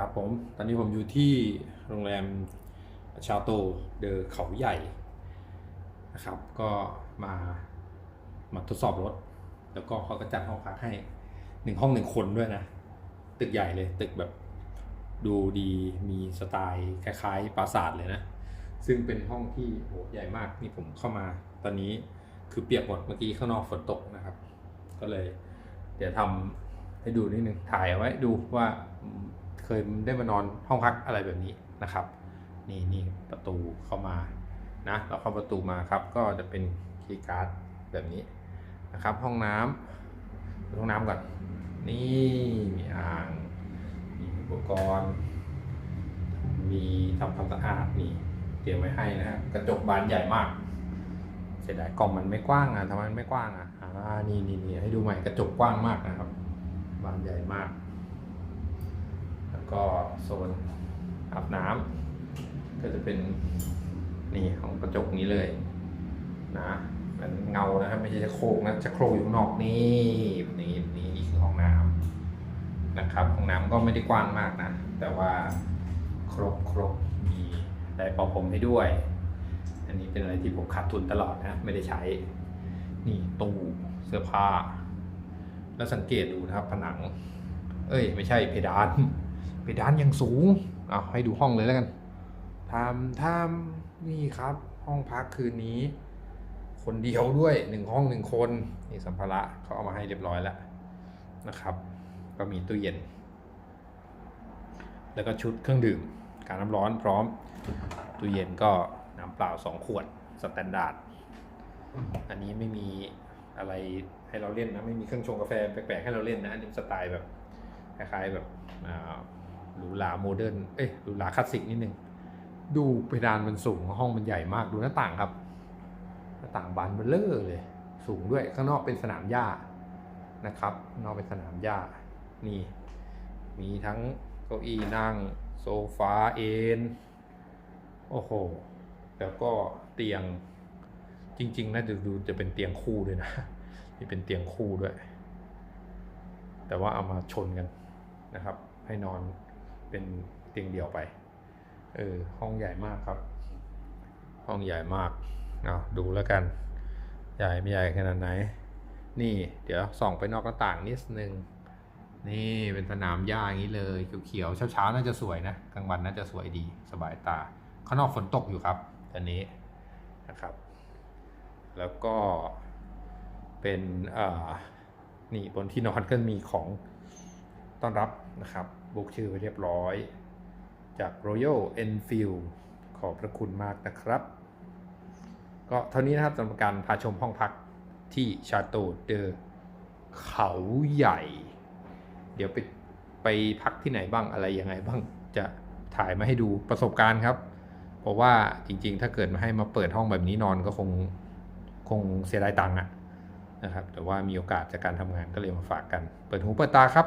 ครับผม ตอนนี้ผมอยู่ที่โรงแรมชาโตเดอเขาใหญ่นะครับ ก็มามาทดสอบรถ แล้วก็เขาก็จัดห้องพักให้หนึ่งห้องหนึ่งคนด้วยนะ ตึกใหญ่เลยตึกแบบดูดีมีสไตล์คล้ายๆปราสาทเลยนะ ซึ่งเป็นห้องที่โหใหญ่มากนี่ผมเข้ามา ตอนนี้คือเปียกหมดเมื่อกี้ข้างนอกฝนตกนะครับ ก็เลย เดี๋ยวทำให้ดูนิดนึงถ่ายเอาไว้ดูว่า เคยได้มานอนห้องพักอะไรแบบนี้นะครับ นี่นี่ประตูเข้ามานะเราเข้าประตูมาครับ ก็จะเป็นคีย์การ์ดแบบนี้นะครับ ห้องน้ำดูห้องน้ำก่อนนี่มีอ่าง มีอุปกรณ์ มีทำความสะอาดนี่เตรียมไว้ให้นะครับกระจกบานใหญ่มากเสียดายกล่องมันไม่กว้างอะทำไมมันไม่กว้างอะอ่านี่นี่นี่ให้ดูใหม่กระจกกว้างมากนะครับ บานใหญ่มาก ก็โซนอาบน้ำก็จะเป็นนี่ของกระจกนี้เลยนะมันเงานะครับไม่ใช่จะโครกนะจะโครกอยู่ข้างนอกนี่นี่นี่นี่คือห้องน้ำนะครับห้องน้ำก็ไม่ได้กว้างมากนะ แต่ว่าครบครบมีไดร์เป่าผมให้ด้วย อันนี้เป็นอะไรที่ผมขาดทุนตลอดนะ ไม่ได้ใช้ นี่ตู้เสื้อผ้า แล้วสังเกตดูนะครับผนัง เอ้ย ไม่ใช่เพดาน เพดานยังสูงเอาให้ดูห้องเลยแล้วกันทำทำนี่ครับ ห้องพักคืนนี้ คนเดียวด้วยหนึ่งห้องหนึ่งคนนี่สัมภาระเขาเอามาให้เรียบร้อยแล้วนะครับ ก็มีตู้เย็น แล้วก็ชุดเครื่องดื่ม การน้ำร้อนพร้อมตู้เย็นก็น้ำเปล่าสองขวดสแตนดาร์ดอันนี้ไม่มีอะไรให้เราเล่นนะ ไม่มีเครื่องชงกาแฟแปลกๆให้เราเล่นนะอันนี้สไตล์แบบคล้ายๆแบบอ่า หรูหราโมเดิร์นเอ้ยหรูหราคลาสสิกนิดนึงดูเพดานมันสูงห้องมันใหญ่มากดูหน้าต่างครับ หน้าต่างบานเบลเลอร์เลย สูงด้วยข้างนอกเป็นสนามหญ้านะครับ นอกเป็นสนามหญ้านี่ มีทั้งเก้าอี้นั่งโซฟาเอนโอ้โหแล้วก็เตียงจริงๆน่าจะดูจะเป็นเตียงคู่ด้วยนะนี่เป็นเตียงคู่ด้วย แต่ว่าเอามาชนกันนะครับ ให้นอน เป็นเตียงเดียวไป เออ ห้องใหญ่มากครับ ห้องใหญ่มาก เอาดูแล้วกัน ใหญ่ไม่ใหญ่ขนาดไหน นี่ เดี๋ยวส่องไปนอกหน้าต่างนิดนึง นี่เป็นสนามหญ้าอย่างนี้เลยเขียวๆ เช้าๆ น่าจะสวยนะ กลางวันน่าจะสวยดี สบายตา ข้างนอกฝนตกอยู่ครับตอนนี้นะครับ แล้วก็เป็นเอ่อนี่บนที่นอนก็มีของต้อนรับนะครับ บุกชื่อไปเรียบร้อย จาก Royal Enfield ขอบพระคุณมากนะครับ ก็เท่านี้นะครับสำหรับการพาชมห้องพักที่ชาโตเดอเขาใหญ่ เดี๋ยวไปไปพักที่ไหนบ้างอะไรยังไงบ้างจะถ่ายมาให้ดูประสบการณ์ครับ เพราะว่าจริงๆ ถ้าเกิดมาให้มาเปิดห้องแบบนี้นอนก็คงคงเสียดายตังค์อะนะครับ แต่ว่ามีโอกาสจากการทำงานก็เลยมาฝากกัน เปิดหูเปิดตาครับ